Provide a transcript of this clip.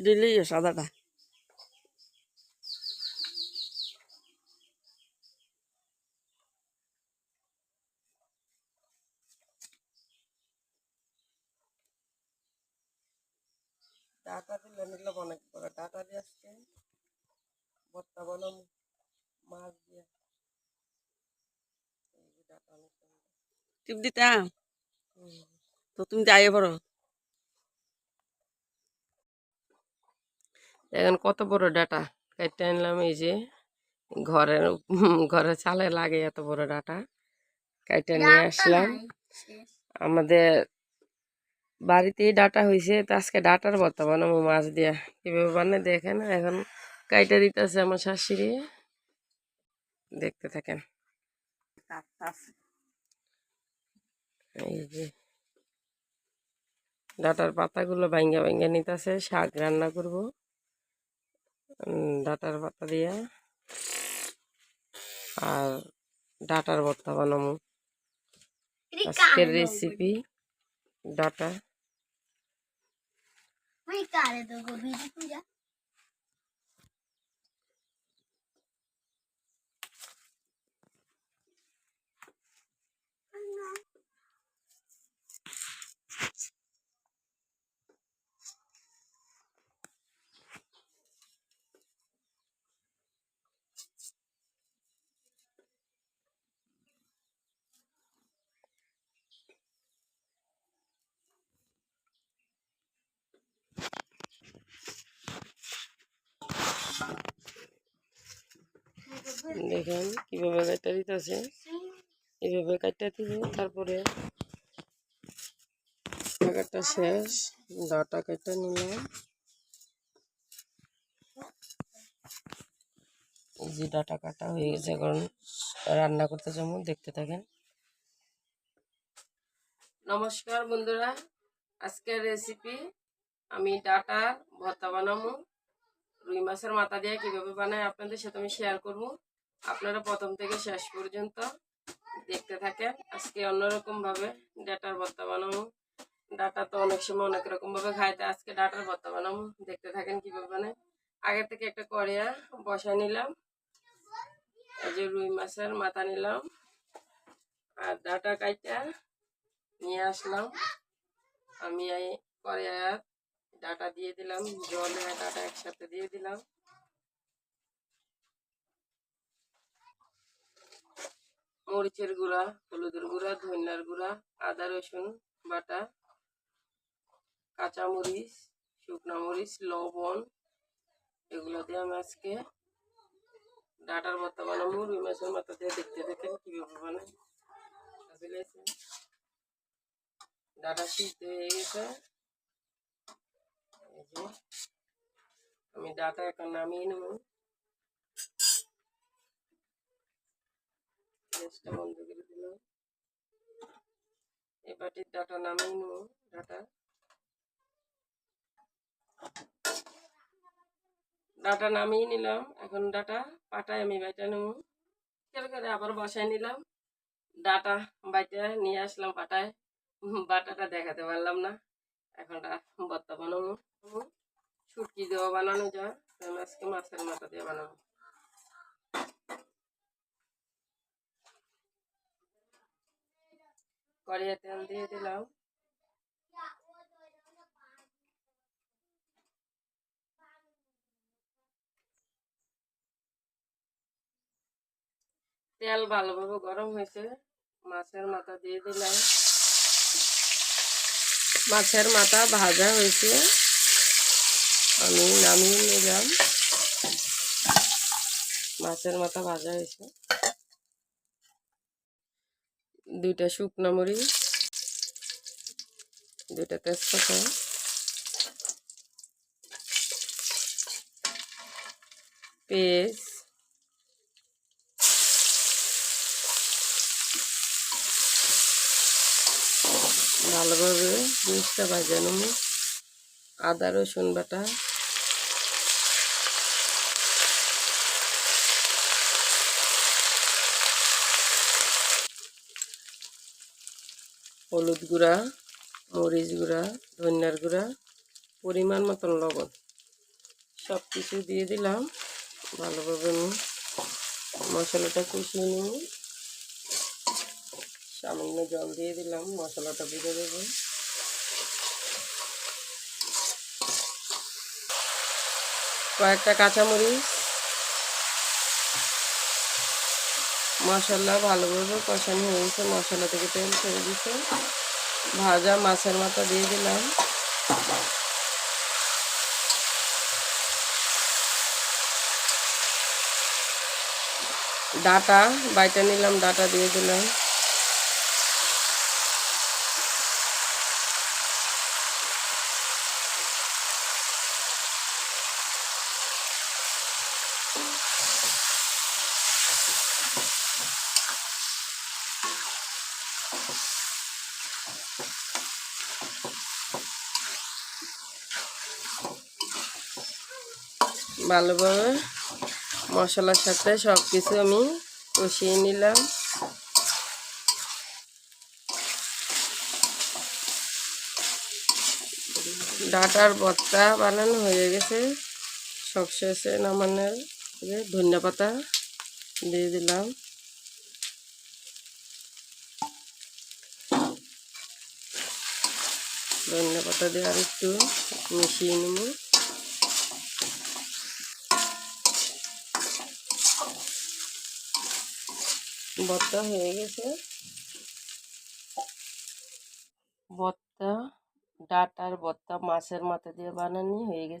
দিলেই সাদাটা। ডাটা দিলে নিলাম অনেক বড়। ডাটা দিয়ে আজকে ভর্তা বানাবো মাছ দিয়ে। টিপ দিতাম? তো তুমি যাই পারো দেখেন কত বড় ডাটা। কেটে আনলাম এই যে ঘরের ঘরে চালে লাগে এত বড় ডাটা। কেটে নিয়ে আসলাম। আমাদের বাড়িতেই ডাটা হয়েছে তো আজকে ডাটার ভর্তা বানাবো মাছ দিয়া কীভাবে বানায় দেখেন এখন কাইটা দিতেছে আমার শাশুড়ি। দেখতে থাকেন। এই যে ডাটার পাতাগুলো ভাঙ্গা ভাঙ্গা নিতেছে শাক রান্না করব। ডাটার পাতা দিয়া আর ডাটার ভর্তা বানাবো। আজকের রেসিপি ডাটা। দেখেন কীভাবে কাটা দিতেছে। এইভাবে কাটা দিব তারপরে টাকাটা শেষ, ডাটা কাটা নিলাম। যে ডাটা কাটা হয়ে গেছে কারণ রান্না করতে যেমন দেখতে থাকেন। নমস্কার বন্ধুরা, আজকের রেসিপি আমি ডাটার ভর্তা বানাবো। রুই মাছের মাথা দিয়ে কীভাবে বানাই আপনাদের সাথে আমি শেয়ার করব। আপনারা প্রথম থেকে শেষ পর্যন্ত দেখতে থাকেন। আজকে অন্যরকম ভাবে ডাটার ভর্তা বানাবো। ডাটা তো অনেক সময় অনেক রকম ভাবে খায়, তাই আজকে ডাটার ভর্তা বানাবো। দেখতে থাকেন কীভাবে বানাই আগে থেকে একটা কড়িয়া বসাই নিলাম। এই যে রুই মাছের মাথা নিলাম। আর ডাটা কাইটা নিয়ে আসলাম। আমি এই কড়িয়ার ডাটা দিয়ে দিলাম। জলে ডাটা একসাথে দিয়ে দিলাম। মরিচের গুঁড়া, হলুদের গুঁড়া, ধনিয়ার গুঁড়া, আদা, রসুন বাটা কাঁচা মরিচ শুকনো মরিচ, লবণ, এগুলো দিয়ে আমি আজকে ডাটার ভর্তা বানাবো, রুই মাছের মাথা দিয়ে দেখতে থাকেন কীভাবে বানাই। ডাটা সিদ্ধ হয়ে গেছে। আমি ডাটা এখন নামিয়ে নেব। গ্যাসটা বন্ধ করে দিলাম। ডাটা নামিয়ে নেব, ডাটা। ডাটা নামিয়ে নিলাম, এখন ডাটা পাটায় আমি বাইটা নেব। তেল করে আবার বসাই নিলাম। ডাটা বাইটা নিয়ে আসলাম পাটায়। বাটাটা দেখাতে পারলাম না। এখন ভর্তা বানাবো। দেওয়া বানানো যায়। আজকে মাছের মাথা দিয়ে বানাবো। কড়িয়া তেল দিয়ে দিলাম। তেল ভালোভাবে গরম হয়েছে, মাছের মাথা দিয়ে দিলাম। মাছের মাথা ভাজা হয়েছে। আমি নামিয়ে নিলাম। মাছের মাথা ভাজা হয়েছে। দুইটা শুকনো মরিচ দুইটা তেজপাতা পেঁয়াজ ভালোভাবে জিনিসটা ভাজানো আদা রসুন বাটা হলুদ গুঁড়া, মরিচ গুঁড়া, ধনিয়ার গুঁড়া, পরিমাণ মতন লবণ। সব কিছু দিয়ে দিলাম। ভালোভাবে আমি মশলাটা কষিয়ে নিই সামান্য জল দিয়ে দিলাম, মশলাটা ভেজে দেবো কয়েকটা কাঁচামরিচ মশলা ভালোভাবে কষানো হয়ে গেছে। মশলা থেকে তেল ছেড়ে দিছে ভাজা মাছের মাথা দিয়ে দিলাম। ডাটা, বাইটা নিলাম, ডাটা দিয়ে দিলাম। ভালোভাবে মশলার সাথে সব কিছু আমি কষিয়ে নিলাম। ডাটার ভর্তা বানানো হয়ে গেছে। সব শেষে নামানোর ধনিয়া পাতা দিয়ে দিলাম। ধনিয়া পাতা দিয়ে আর একটু মিশিয়ে নেব। ভর্তা হয়ে গেছে। ভর্তা ডাটার ভর্তা মাছের মাথা দিয়ে বানানি হয়ে গেছে।